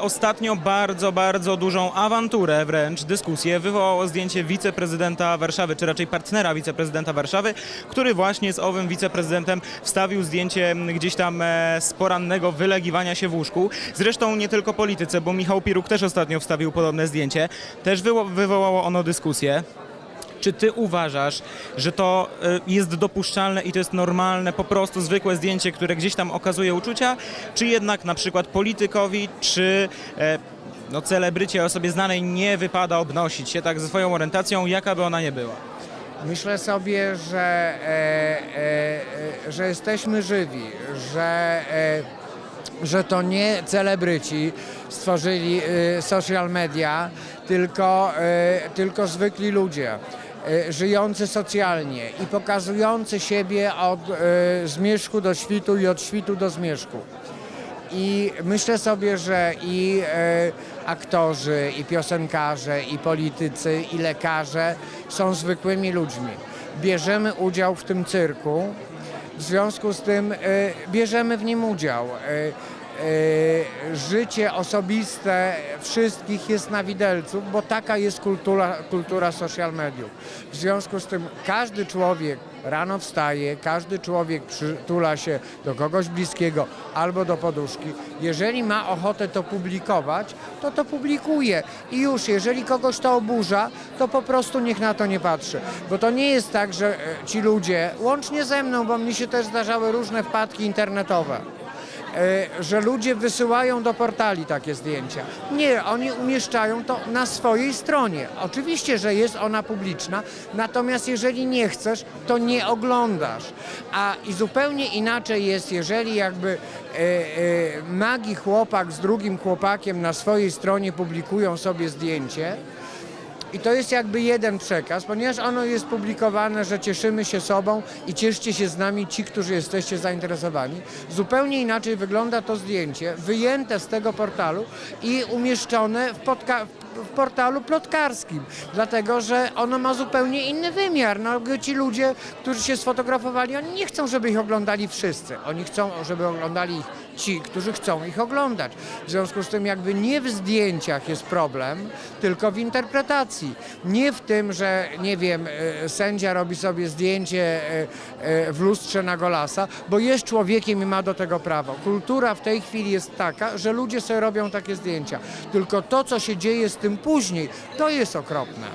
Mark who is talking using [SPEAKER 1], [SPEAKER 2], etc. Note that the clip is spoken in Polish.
[SPEAKER 1] Ostatnio bardzo, bardzo dużą awanturę, wręcz dyskusję wywołało zdjęcie wiceprezydenta Warszawy, czy raczej partnera wiceprezydenta Warszawy, który właśnie z owym wiceprezydentem wstawił zdjęcie gdzieś tam e, z porannego wylegiwania się w łóżku. Zresztą nie tylko polityce, bo Michał Piruk też ostatnio wstawił podobne zdjęcie. Też wywo- wywołało ono dyskusję. Czy ty uważasz, że to e, jest dopuszczalne i to jest normalne, po prostu zwykłe zdjęcie, które gdzieś tam okazuje uczucia, czy jednak na przykład politykowi, czy e, no, celebrycie, osobie znanej nie wypada obnosić się tak ze swoją orientacją, jaka by ona nie była?
[SPEAKER 2] Myślę sobie, że, e, e, e, że jesteśmy żywi, że, e, że to nie celebryci stworzyli e, social media, tylko, e, tylko zwykli ludzie. E, Żyjący socjalnie i pokazujący siebie od e, zmierzchu do świtu i od świtu do zmierzchu. I myślę sobie, że i e, aktorzy, i piosenkarze, i politycy, i lekarze są zwykłymi ludźmi. Bierzemy udział w tym cyrku, w związku z tym bierzemy w nim udział. E, życie osobiste wszystkich jest na widelcu, bo taka jest kultura, kultura social mediów. W związku z tym każdy człowiek rano wstaje, każdy człowiek przytula się do kogoś bliskiego albo do poduszki. Jeżeli ma ochotę to publikować, to to publikuje. I już, jeżeli kogoś to oburza, to po prostu niech na to nie patrzy. Bo to nie jest tak, że e, ci ludzie, łącznie ze mną, bo mi się też zdarzały różne wpadki internetowe, że ludzie wysyłają do portali takie zdjęcia. Nie, oni umieszczają to na swojej stronie. Oczywiście, że jest ona publiczna, natomiast jeżeli nie chcesz, to nie oglądasz. A i zupełnie inaczej jest, jeżeli jakby e, e, nagi chłopak z drugim chłopakiem na swojej stronie publikują sobie zdjęcie, i to jest jakby jeden przekaz, ponieważ ono jest publikowane, że cieszymy się sobą i cieszcie się z nami ci, którzy jesteście zainteresowani. Zupełnie inaczej wygląda to zdjęcie, wyjęte z tego portalu i umieszczone w, podka- w portalu plotkarskim, dlatego że ono ma zupełnie inny wymiar. No, ci ludzie, którzy się sfotografowali, oni nie chcą, żeby ich oglądali wszyscy. Oni chcą, żeby oglądali ich ci, którzy chcą ich oglądać. W związku z tym jakby nie w zdjęciach jest problem, tylko w interpretacji. Nie w tym, że nie wiem, e, sędzia robi sobie zdjęcie e, e, w lustrze na golasa, bo jest człowiekiem i ma do tego prawo. Kultura w tej chwili jest taka, że ludzie sobie robią takie zdjęcia. Tylko to, co się dzieje z tym później, to jest okropne.